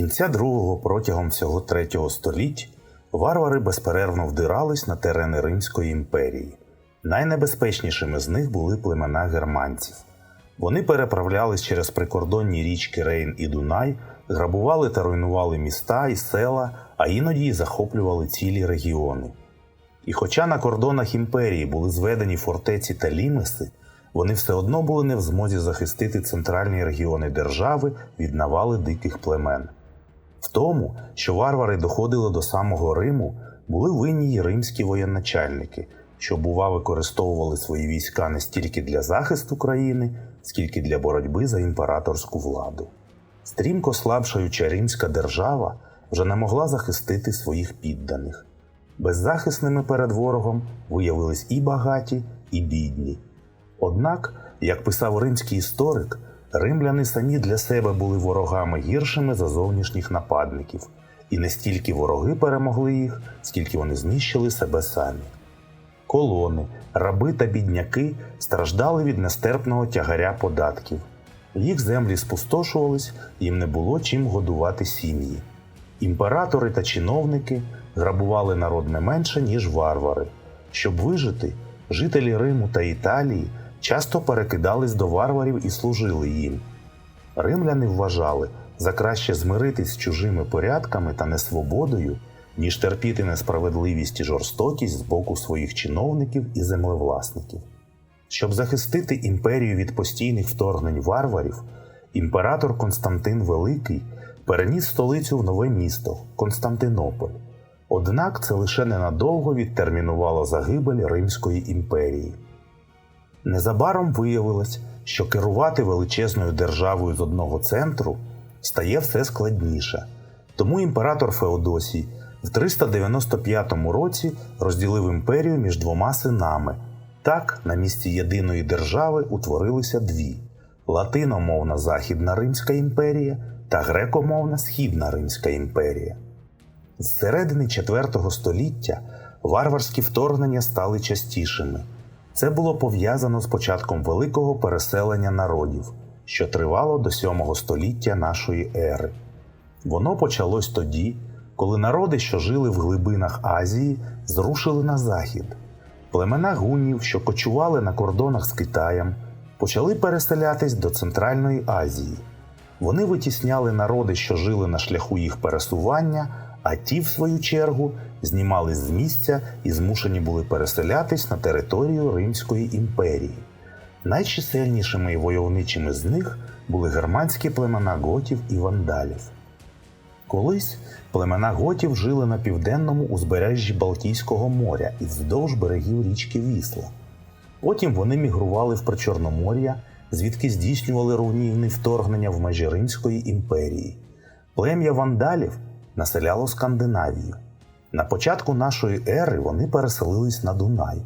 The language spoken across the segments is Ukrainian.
кінця другого протягом всього третього століть варвари безперервно вдирались на терени Римської імперії. Найнебезпечнішими з них були племена германців. Вони переправлялись через прикордонні річки Рейн і Дунай, грабували та руйнували міста і села, а іноді й захоплювали цілі регіони. І хоча на кордонах імперії були зведені фортеці та лімеси, вони все одно були не в змозі захистити центральні регіони держави від навали диких племен. В тому, що варвари доходили до самого Риму, були винні й римські воєначальники, що, бува, використовували свої війська не стільки для захисту країни, скільки для боротьби за імператорську владу. Стрімко слабшаюча римська держава вже не могла захистити своїх підданих. Беззахисними перед ворогом виявились і багаті, і бідні. Однак, як писав римський історик, римляни самі для себе були ворогами гіршими за зовнішніх нападників, і не стільки вороги перемогли їх, скільки вони знищили себе самі. Колони, раби та бідняки страждали від нестерпного тягаря податків. Їх землі спустошувались, їм не було чим годувати сім'ї. Імператори та чиновники грабували народ не менше, ніж варвари. Щоб вижити, жителі Риму та Італії часто перекидались до варварів і служили їм. Римляни вважали за краще змиритись з чужими порядками та несвободою, ніж терпіти несправедливість і жорстокість з боку своїх чиновників і землевласників. Щоб захистити імперію від постійних вторгнень варварів, імператор Константин Великий переніс столицю в нове місто Константинополь. Однак це лише ненадовго відтермінувало загибель Римської імперії. Незабаром виявилось, що керувати величезною державою з одного центру стає все складніше. Тому імператор Феодосій в 395 році розділив імперію між двома синами. Так, на місці єдиної держави утворилися дві: латиномовна Західна Римська імперія та грекомовна Східна Римська імперія. З середини IV століття варварські вторгнення стали частішими. Це було пов'язано з початком великого переселення народів, що тривало до 7 століття нашої ери. Воно почалось тоді, коли народи, що жили в глибинах Азії, зрушили на захід. Племена гуннів, що кочували на кордонах з Китаєм, почали переселятись до Центральної Азії. Вони витісняли народи, що жили на шляху їх пересування, а ті, в свою чергу, знімались з місця і змушені були переселятись на територію Римської імперії. Найчисельнішими і войовничими з них були германські племена готів і вандалів. Колись племена готів жили на південному узбережжі Балтійського моря і вздовж берегів річки Вісла. Потім вони мігрували в Причорномор'я, звідки здійснювали руйнівні вторгнення в межі Римської імперії. Плем'я вандалів населяло Скандинавію. На початку нашої ери вони переселились на Дунай.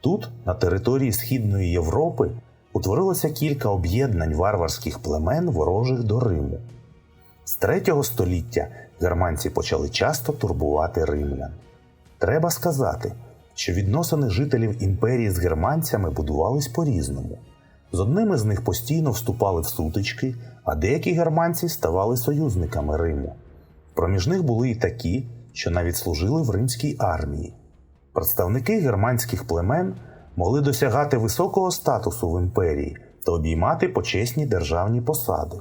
Тут, на території Східної Європи, утворилося кілька об'єднань варварських племен, ворожих до Риму. З 3 століття германці почали часто турбувати римлян. Треба сказати, що відносини жителів імперії з германцями будувались по-різному. З одними з них постійно вступали в сутички, а деякі германці ставали союзниками Риму. Проміж них були і такі, що навіть служили в римській армії. Представники германських племен могли досягати високого статусу в імперії та обіймати почесні державні посади.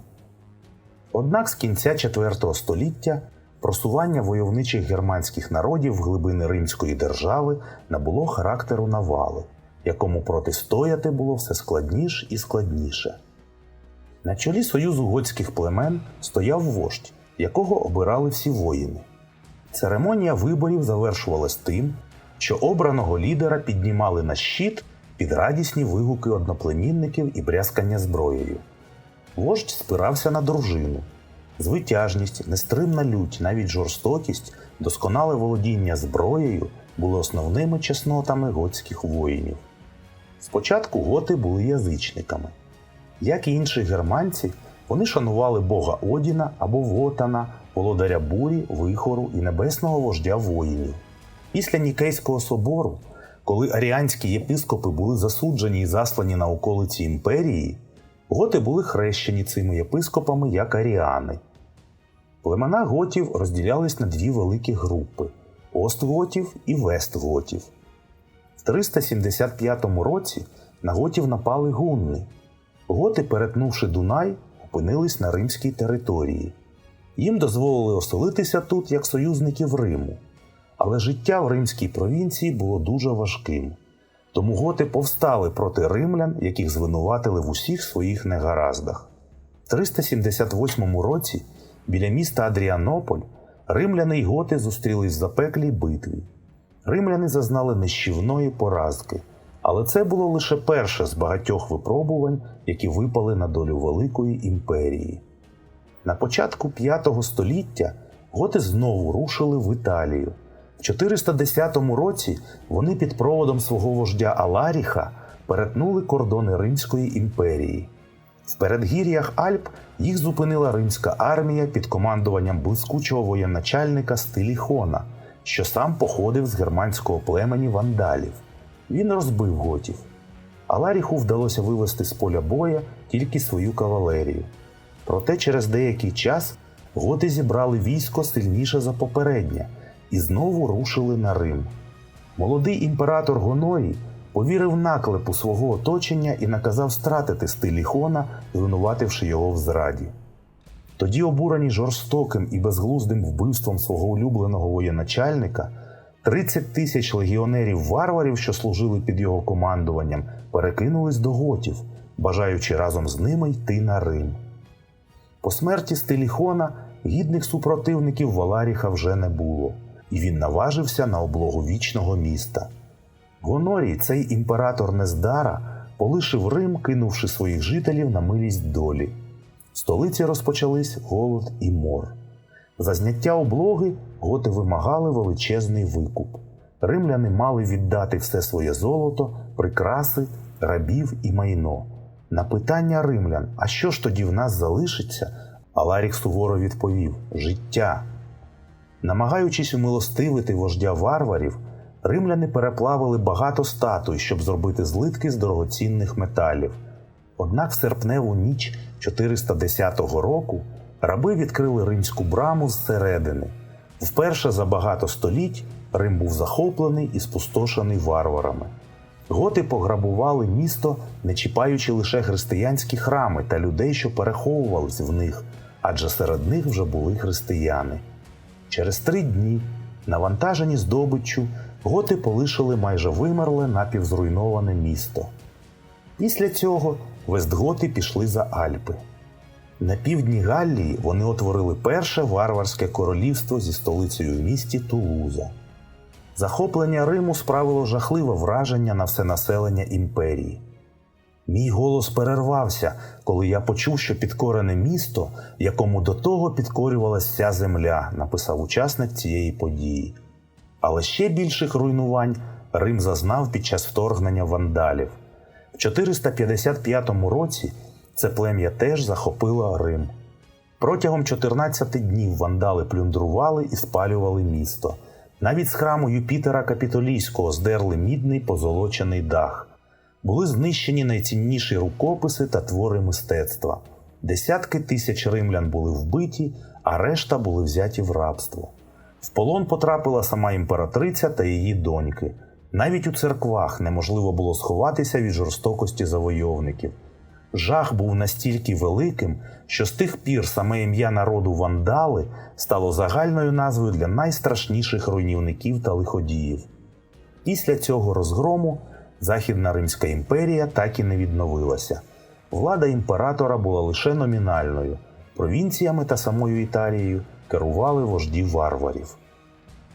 Однак з кінця IV століття просування войовничих германських народів в глибини Римської держави набуло характеру навали, якому протистояти було все складніше і складніше. На чолі союзу готських племен стояв вождь, якого обирали всі воїни. Церемонія виборів завершувалась тим, що обраного лідера піднімали на щит під радісні вигуки одноплемінників і брязкання зброєю. Вождь спирався на дружину. Звитяжність, нестримна лють, навіть жорстокість, досконале володіння зброєю були основними чеснотами готських воїнів. Спочатку готи були язичниками. Як і інші германці, вони шанували бога Одіна або Вотана, володаря бурі, вихору і небесного вождя воїнів. Після Нікейського собору, коли аріанські єпископи були засуджені і заслані на околиці імперії, готи були хрещені цими єпископами як аріани. Племена готів розділялись на дві великі групи Остготів і Вестготів. В 375 році на готів напали гунни. Готи, перетнувши Дунай, опинились на римській території. Їм дозволили оселитися тут як союзників Риму. Але життя в римській провінції було дуже важким. Тому готи повстали проти римлян, яких звинуватили в усіх своїх негараздах. В 378 році біля міста Адріанополь римляни й готи зустрілись в запеклій битві. Римляни зазнали нищівної поразки, але це було лише перше з багатьох випробувань, які випали на долю Великої імперії. На початку V століття готи знову рушили в Італію. В 410 році вони під проводом свого вождя Аларіха перетнули кордони Римської імперії. В передгір'ях Альп їх зупинила римська армія під командуванням блискучого воєначальника Стиліхона, що сам походив з германського племені вандалів. Він розбив готів. Аларіху вдалося вивести з поля боя тільки свою кавалерію. Проте через деякий час готи зібрали військо сильніше за попереднє і знову рушили на Рим. Молодий імператор Гонорій повірив наклепу свого оточення і наказав стратити Стиліхона, звинувативши його в зраді. Тоді, обурені жорстоким і безглуздим вбивством свого улюбленого воєначальника, 30 тисяч легіонерів варварів, що служили під його командуванням, перекинулись до готів, бажаючи разом з ними йти на Рим. По смерті Стиліхона гідних супротивників Валаріха вже не було, і він наважився на облогу вічного міста. Гонорій, цей імператор Нездара, полишив Рим, кинувши своїх жителів на милість долі. В столиці розпочались голод і мор. За зняття облоги готи вимагали величезний викуп. Римляни мали віддати все своє золото, прикраси, рабів і майно. На питання римлян, а що ж тоді в нас залишиться? Аларіх суворо відповів життя. Намагаючись умилостивити вождя варварів, римляни переплавили багато статуй, щоб зробити злитки з дорогоцінних металів. Однак в серпневу ніч 410 року раби відкрили римську браму зсередини. Вперше за багато століть Рим був захоплений і спустошений варварами. Готи пограбували місто, не чіпаючи лише християнські храми та людей, що переховувались в них, адже серед них вже були християни. Через три дні, навантажені здобиччю, готи полишили майже вимерле напівзруйноване місто. Після цього вестготи пішли за Альпи. На півдні Галлії вони утворили перше варварське королівство зі столицею в місті Тулуза. Захоплення Риму справило жахливе враження на все населення імперії. Мій голос перервався, коли я почув, що підкорене місто, якому до того підкорювалася земля, написав учасник цієї події. Але ще більших руйнувань Рим зазнав під час вторгнення вандалів. В 455 році це плем'я теж захопило Рим. Протягом 14 днів вандали плюндрували і спалювали місто. Навіть з храму Юпітера Капітолійського здерли мідний позолочений дах. Були знищені найцінніші рукописи та твори мистецтва. Десятки тисяч римлян були вбиті, а решта були взяті в рабство. В полон потрапила сама імператриця та її доньки. Навіть у церквах неможливо було сховатися від жорстокості завойовників. Жах був настільки великим, що з тих пір саме ім'я народу вандали стало загальною назвою для найстрашніших руйнівників та лиходіїв. Після цього розгрому Західна Римська імперія так і не відновилася. Влада імператора була лише номінальною, провінціями та самою Італією керували вожді варварів.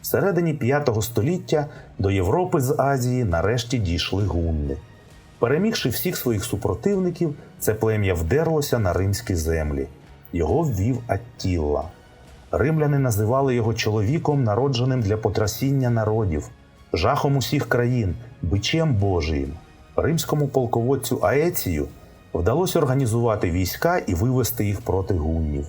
Всередині 5 століття до Європи з Азії нарешті дійшли гунни. Перемігши всіх своїх супротивників, це плем'я вдерлося на римські землі. Його ввів Аттілла. Римляни називали його чоловіком, народженим для потрясіння народів, жахом усіх країн, бичем Божиїм. Римському полководцю Аецію вдалося організувати війська і вивести їх проти гуннів.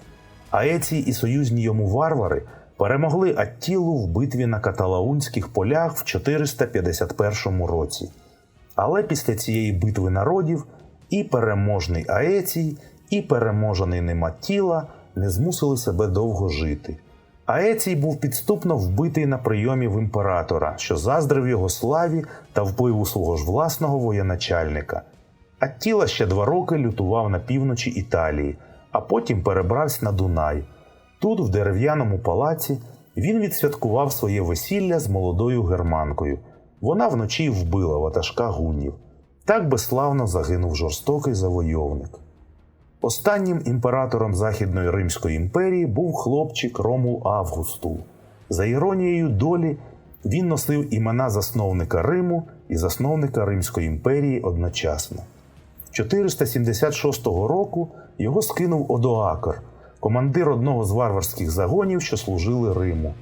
Аецій і союзні йому варвари перемогли Аттілу в битві на каталаунських полях в 451 році. Але після цієї битви народів і переможний Аецій, і переможений ним Аттіла не змусили себе довго жити. А Ецій був підступно вбитий на прийомі в імператора, що заздрив його славі та впливу свого ж власного воєначальника. Аттіла ще два роки лютував на півночі Італії, а потім перебрався на Дунай. Тут, в дерев'яному палаці, він відсвяткував своє весілля з молодою германкою. Вона вночі вбила ватажка гуннів. Так безславно загинув жорстокий завойовник. Останнім імператором Західної Римської імперії був хлопчик Ромул Августул. За іронією долі, він носив імена засновника Риму і засновника Римської імперії одночасно. 476 року його скинув Одоакр, командир одного з варварських загонів, що служили Риму.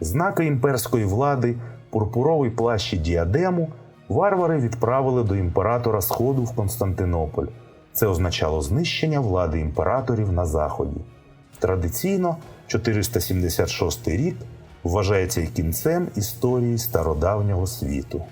Знаки імперської влади, пурпуровий плащ і діадему варвари відправили до імператора Сходу в Константинополь. Це означало знищення влади імператорів на Заході. Традиційно 476 рік вважається й кінцем історії стародавнього світу.